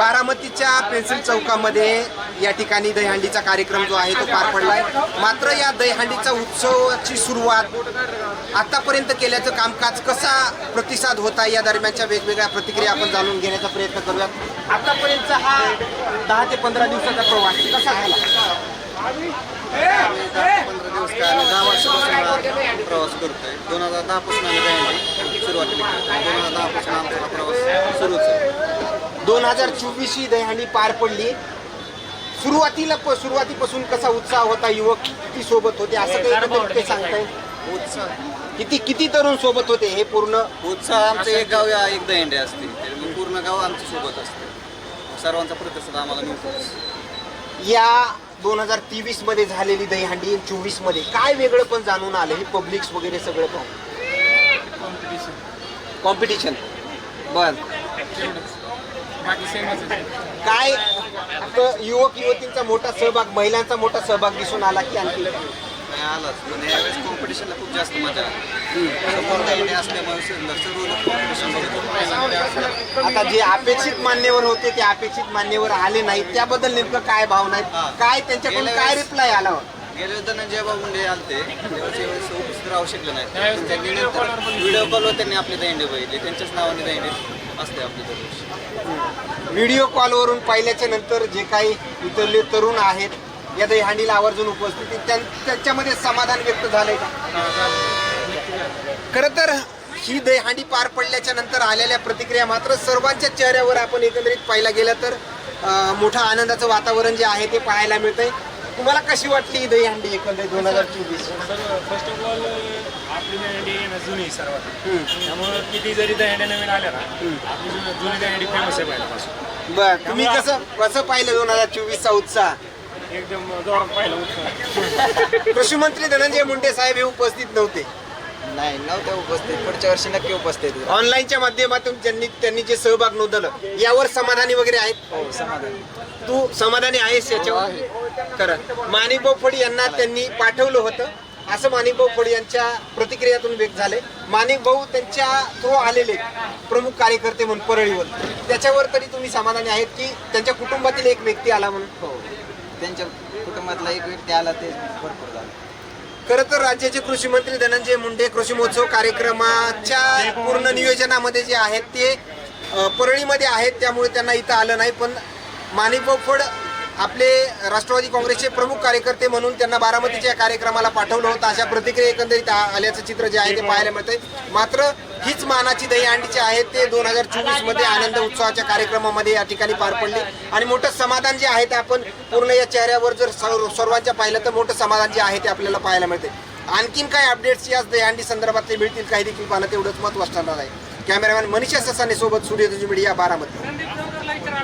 बारामतीच्या पेन्सिल चौकामध्ये या ठिकाणी दहीहंडीचा कार्यक्रम जो आहे तो पार पडलाय. मात्र या दहीहंडीचा उत्सवाची सुरुवात आतापर्यंत केल्याचं कामकाज कसा प्रतिसाद होता या दरम्यानच्या वेगवेगळ्या प्रतिक्रिया आपण जाणून घेण्याचा प्रयत्न करूयात. आतापर्यंत हा दहा ते पंधरा दिवसाचा प्रवास कसा झाला? पंधरा दिवस काय आम्ही दहा वर्षापासून हा प्रवास करतोय. दोन हजार दहा पासून आम्ही सुरुवातीला दोन हजार दहा पासून आमचा हा प्रवास सुरूच आहे. दोन हजार चोवीस ही दहीहंडी पार पडली. सुरुवातीला प- सुरुवातीपासून कसा उत्साह होता युवक किती सोबत होते असं काही काही सांगताय? उत्साह. किती किती तरुण सोबत होते हे पूर्ण? उत्साह आमचं एक गाव या एक दहिंडे असते. त्यामुळे पूर्ण गाव आमच्यासोबत असते. सर्वांचा प्रतिसाद आम्हाला मिळतोच या दोन हजार तेवीसमध्ये झालेली दहीहंडी चोवीसमध्ये काय वेगळं पण जाणून आलं हे पब्लिक्स वगैरे सगळं पाहून? कॉम्पिटिशन बर. बाकी सेमच आहे काय युवक युवतींचा मोठा सहभाग महिलांचा मोठा सहभाग दिसून आला की आणखी? नाही आलाच पण यावेळेस कॉम्पिटिशनला खूप जास्त मजा आली. समोर दहिंडे असल्यामुळे सर्व सर्व लोक कॉम्पिटिशन बघत होते. आता जे अपेक्षित मान्यवर होते ते अपेक्षित मान्यवर आले नाहीत. त्याबद्दल नेमकं काय भावना. आहेत? काय त्यांच्याकडून काय रिप्लाय आला वेळेस धनंजय बाबू मुंडे आलते यावेळेस उपस्थित राहू शकले नाही त्यांनी व्हिडिओ कॉलवर त्यांनी आपले दहिंडे बघितले. त्यांच्याच नावाने दहिंडे असते आपले दरवर्षी. व्हिडिओ कॉलवरून पाहिल्याच्या नंतर जे काही इतरले तरुण आहेत या दहीहांडीला आवर्जून उपस्थित त्यां- त्यांच्यामध्ये समाधान व्यक्त झालंय का? खरं तर ही दहीहांडी पार पडल्याच्या नंतर आलेल्या प्रतिक्रिया मात्र सर्वांच्या चेहऱ्यावर आपण एकंदरीत पाहिला गेलं तर मोठं आनंदाचं वातावरण जे आहे ते पाहायला मिळतंय. तुम्हाला कशी वाटली ही दहीहंडी एकंदरीत दोन हजार चोवीस? फर्स्ट ऑफ ऑल आपली दहीहंडी जुनी आहे सर्वात. त्यामुळं किती जरी दहीहंड्या नवीन आल्या ना आपली जुनी जुनी दहीहंडी फेमस आहे पहिल्यापासून. बर तुम्ही कसं कसं पाहिलं दोन हजार चोवीसचा उत्साह? एकदम जोरात पाहिलं उत्सव कृषी मंत्री धनंजय मुंडे साहेब हे उपस्थित नव्हते. नाही नव्हते उपस्थित. पुढच्या वर्षी नक्की उपस्थित ऑनलाईनच्या माध्यमातून त्यांनी त्यांनी जे सहभाग नोंदवलं यावर समाधानी वगैरे आहेत? हो समाधान. तू समाधानी आहेस याच्यावर? खरं. माणिकभाऊ फड यांना त्यांनी पाठवलं होतं. असं माणिकभाऊ फड यांच्या प्रतिक्रियातून व्यक्त झाले माणिकभाऊ त्यांच्या थ्रू आलेले प्रमुख कार्यकर्ते म्हणून परळीवर त्याच्यावर तरी तुम्ही समाधानी आहेत की त्यांच्या कुटुंबातील एक व्यक्ती आला म्हणून? हो. त्यांच्या कुटुंबातला एक व्यक्ती आला ते भरपूर झालं. खरं तर राज्याचे कृषी मंत्री धनंजय मुंडे कृषी महोत्सव कार्यक्रमाच्या पूर्ण नियोजनामध्ये जे आहेत ते परळीमध्ये आहेत त्यामुळे त्यांना इथं आलं नाही. पण माणिकभाऊ फड आपले राष्ट्रवादी काँग्रेसचे प्रमुख कार्यकर्ते म्हणून त्यांना बारामतीच्या कार्यक्रमाला पाठवलं होतं. अशा प्रतिक्रिया एकंदरीत आल्याचं चित्र जे आहे ते पाहायला मिळतंय. मात्र हीच मानाची दहीहंडीची आहेत ते दोन हजार चोवीसमध्ये आनंद उत्सवाच्या कार्यक्रमामध्ये या ठिकाणी पार पडले. आणि मोठं समाधान जे आहे ते आपण पूर्ण या चेहऱ्यावर जर सर्वांच्या पाहिलं तर मोठं समाधान जे आहे ते आपल्याला पाहायला मिळते. आणखीन काय अपडेट्स या दहीहंडी संदर्भातले मिळतील काही देखील पाहणं तेवढंच महत्त्व वाचणार आहे. कॅमेरामॅन मनीषा ससाने सोबत सूर्य मीडिया बारामती.